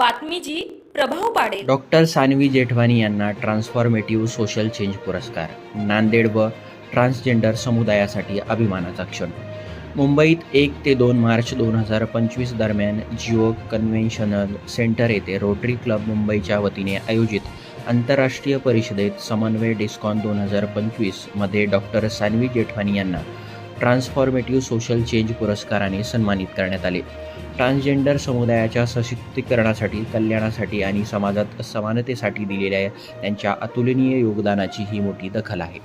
बातमीची प्रभाव पाडेल. डॉक्टर सानवी जेठवानी यांना ट्रान्सफॉर्मेटिव्ह सोशल चेंज पुरस्कार नांदेड व ट्रान्सजेंडर समुदायासाठी अभिमानाचा क्षण. मुंबईत एक ते दोन मार्च दोन हजार पंचवीस दरम्यान जिओ कन्व्हेन्शनल सेंटर येथे रोटरी क्लब मुंबईच्या वतीने आयोजित आंतरराष्ट्रीय परिषदेत समन्वय डिस्कॉन दोन हजार पंचवीसमध्ये डॉक्टर सानवी जेठवानी यांना ट्रान्सफॉर्मेटिव्ह सोशल चेंज पुरस्काराने सन्मानित करण्यात आले. ट्रान्सजेंडर समुदायाच्या सशक्तीकरणासाठी कल्याणासाठी आणि समाजात समानतेसाठी दिलेल्या त्यांच्या अतुलनीय योगदानाची ही मोठी दखल आहे.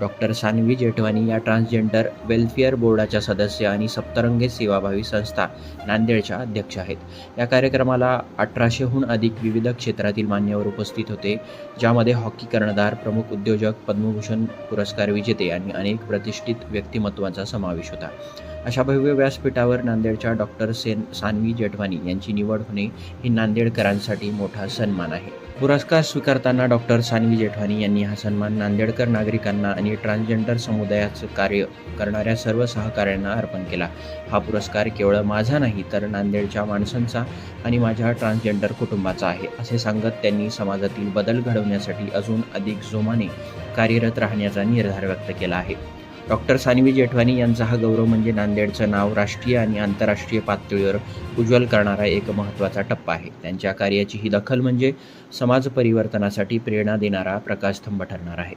डॉक्टर सानवी जेठवानी या ट्रान्सजेंडर वेलफेअर बोर्डाच्या सदस्य आणि सप्तरंगे सेवाभावी संस्था नांदेडच्या अध्यक्ष आहेत. या कार्यक्रमाला अठराशेहून अधिक विविध क्षेत्रातील मान्यवर उपस्थित होते ज्यामध्ये हॉकी कर्णधार प्रमुख उद्योजक पद्मभूषण पुरस्कार विजेते आणि अनेक प्रतिष्ठित व्यक्तिमत्वांचा समावेश होता. अशा भव्य व्यासपीठावर नांदेडच्या डॉक्टर सेन सानवी जेठवानी यांची निवड होणे ही नांदेडकरांसाठी मोठा सन्मान आहे. पुरस्कार स्वीकारताना डॉक्टर सानवी जेठवानी यांनी हा सन्मान नांदेडकर नागरिकांना आणि ट्रान्सजेंडर समुदायाचं कार्य करणाऱ्या सर्व सहकाऱ्यांना अर्पण केला. हा पुरस्कार केवळ माझा नाही तर नांदेडच्या माणसांचा आणि माझ्या ट्रान्सजेंडर कुटुंबाचा आहे असे सांगत त्यांनी समाजातील बदल घडवण्यासाठी अजून अधिक जोमाने कार्यरत राहण्याचा निर्धार व्यक्त केला आहे. डॉक्टर सानवी जेठवानी यांचा हा गौरव म्हणजे नांदेडचं नाव राष्ट्रीय आणि आंतरराष्ट्रीय पातळीवर उज्ज्वल करणारा एक महत्त्वाचा टप्पा आहे. त्यांच्या कार्याची ही दखल म्हणजे समाज परिवर्तनासाठी प्रेरणा देणारा प्रकाशस्तंभ ठरणार आहे.